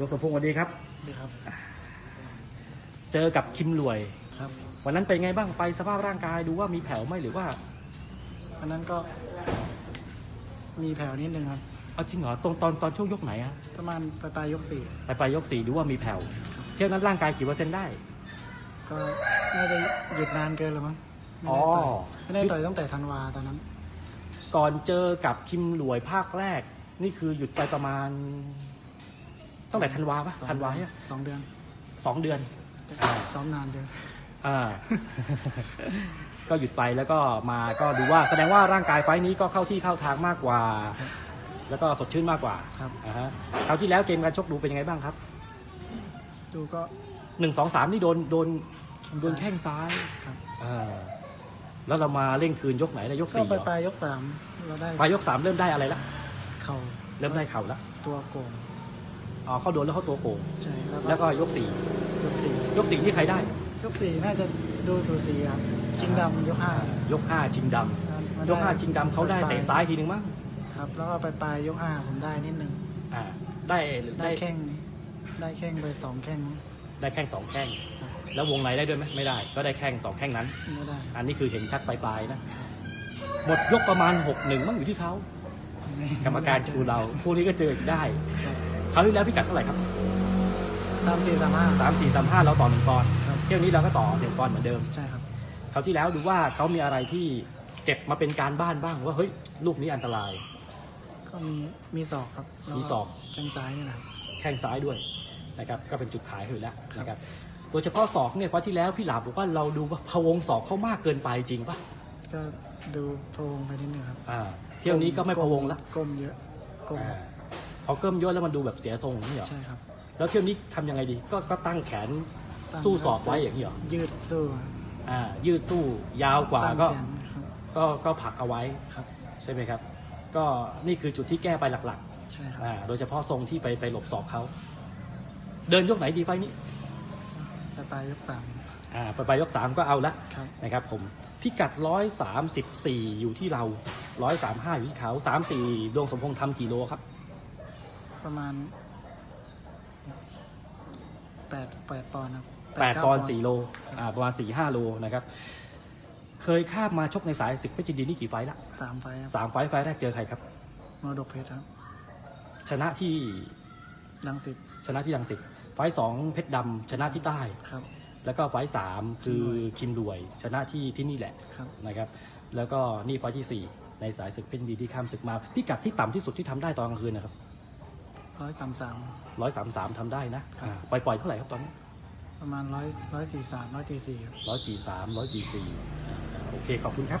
ดวงสมพงศ์สวัสดีครับ ดีครับ เจอกับคิมหลวย ครับ วันนั้นเป็นไงบ้างไปสภาพร่างกายดูว่ามีแผ่วไหมหรือว่าอันนั้นก็มีแผ่วนิดนึงครับ เอาจริงเหรอตรงตอนตอนช่วงยกไหนอะประมาณปลายปลายยกสี่ไปไปยกสี่ดูว่ามีแผ่วเที่ยวนั้นร่างกายกี่เปอร์เซ็นต์ได้ ก็น่าจะหยุดนานเกินหรือมั้งไม่อ๋อ ได้ต่อยไม่ได้ต่อยตั้งแต่ธันวาตอนนั้น ก่อนเจอกับคิมหลวยภาคแรก นี่คือหยุดไปประมาณ ตั้งแต่ธันวาปะสองธันวาเนี่ยสองเดือนสองเดือนอ่าซ้อมนานเกินอ่าก็หยุดไปแล้วก็มาก็ดูว่าแสดงว่าร่างกายไฟล์นี้ก็เข้าที่เข้าทางมากกว่า แล้วก็สดชื่นมากกว่าครับอ่าฮะคราวที่แล้วเกมการชกดูเป็นยังไงบ้างครับ ดูก็หนึ่งสองสามนี่โดนโดนโดนแข้งซ้ายครับอ่าแล้วเรามาเร่งคืนยกไหนนะยกก็สี่ปเหรลายอปลายยกสามเราได้ปลายยกสามเริ่มได้อะไรละเข่าเริ่มได้เข่าละตัวโกง อ๋อเข้าโดนแล้วเข้าตัวโก่งใช่แล้วแล้วก็ก็ยกสี่ยกสี่ยกสี่ที่ใครได้ ยกสี่น่าจะดูสูสีครับชิงดำยกห้าอ่ายกห้าชิงดมำยกห้าชิงดำเขาได้เตะซ้ายทีนึงมั้งครับ แล้วก็ปลายปลายยกห้าผมได้นิดนึงอ่าได้ได้ได้แข้งได้แข้งไปสองแข้งมั้งได้แข้งสองแข้งแล้ววงในได้ด้วยไหมไม่ได้ ก็ได้แข้งสองแข้งนั้นไม่ได้อันนี้คือเห็นชัดปลายๆนะหมดยกประมาณหกหนึ่งมั้งอยู่ที่เขาไม่กรรมการชูเราพวกนี้ก็เจออีกได้ ครับคราวที่แล้วพิกัดเท่าไหร่ครับสามสี่สามห้าสามสี่สามห้าเราต่อหนึ่งปอนด์ครับเที่ยวนี้เราก็ต่อหนึ่งปอนด์เหมือนเดิมใช่ครับคราวที่แล้วดูว่าเขามีอะไรที่เก็บมาเป็นการบ้านบ้างว่าเฮ้ยลูกนี้อันตราย ก็มีมีศอกครับแล้วมีศอก แข้งซ้ายนี่แหละครับ แข้งซ้ายด้วยนะครับก็เป็นจุดขายเขาอยู่แล้วครับนะครับโดยเฉพาะศอกเนี่ยเพราะที่แล้วพี่หลาบบอกว่าเราดูว่าพะวงศอกเขามากเกินไปจริงปะก็ดูพะวงไปนิดนึงครับอ่าเที่ยวนี้ก็ไม่พะวงละก้มเยอะก้มอ่า พอเกิ่มเยอะแล้วมันดูแบบเสียทรงอย่างนี้เหรอใช่ครับ แล้วเที่ยวนี้ทำยังไงดีก็ก็ตั้งแขนตั้งสู้ศอกไว้อย่างนี้เหรอยืดสู้ครับอ่ายืดสู้ยาวกว่าตั้งก็แขนครับก็ก็ผลักเอาไว้ครับ ใช่ไหมครับ ก็นี่คือจุดที่แก้ไปหลักใช่คๆรับอ่าโดยเฉพาะทรงที่ไปไปหลบศอกเขาเดินยกไหนดีไฟล์นี้ปลายปลายยกสามอ่าไปไปยกสามก็เอาละ ครับ นะครับผมพิกัดร้อยสามสิบสี่อยู่ที่เราร้อยสามห้าอยู่ที่เขาสามสี่ดวงสมพงษ์ทำกี่โลครับ ประมาณแปดแปดปอนด์ครับแปดเก้าปอนด์สี่โลอ่าประมาณสี่ห้าโลนะครับ เคยข้ามมาชกในสายศึกเพชรยินดีนี่กี่ไฟล์ละสามไฟล์ครับสามไฟล์ไฟล์แรกเจอใครครับมรดกเพชรครับ ชนะที่ดังสิทชนะที่รังสิตไฟล์สองเพชรดำชนะที่ใต้ครับ แล้วก็ไฟล์สามคือคิมรวย ชนะที่ที่นี่แหละครับนะครับ แล้วก็นี่ไฟล์ที่สี่ในสายศึกเพชรยินดีที่ข้ามศึกมาพิกัดที่ต่ำที่สุดที่ทำได้ตอนกลางคืนนะครับ ร้อยสามสามร้อยสามสามทำได้นะอ่าปล่อยปล่อยเท่าไหร่ครับตอนนี้ ประมาณร้อยร้อยสี่สามร้อยสี่สี่ครับร้อยสี่สามร้อยสี่สี่โอเค ขอบคุณครับ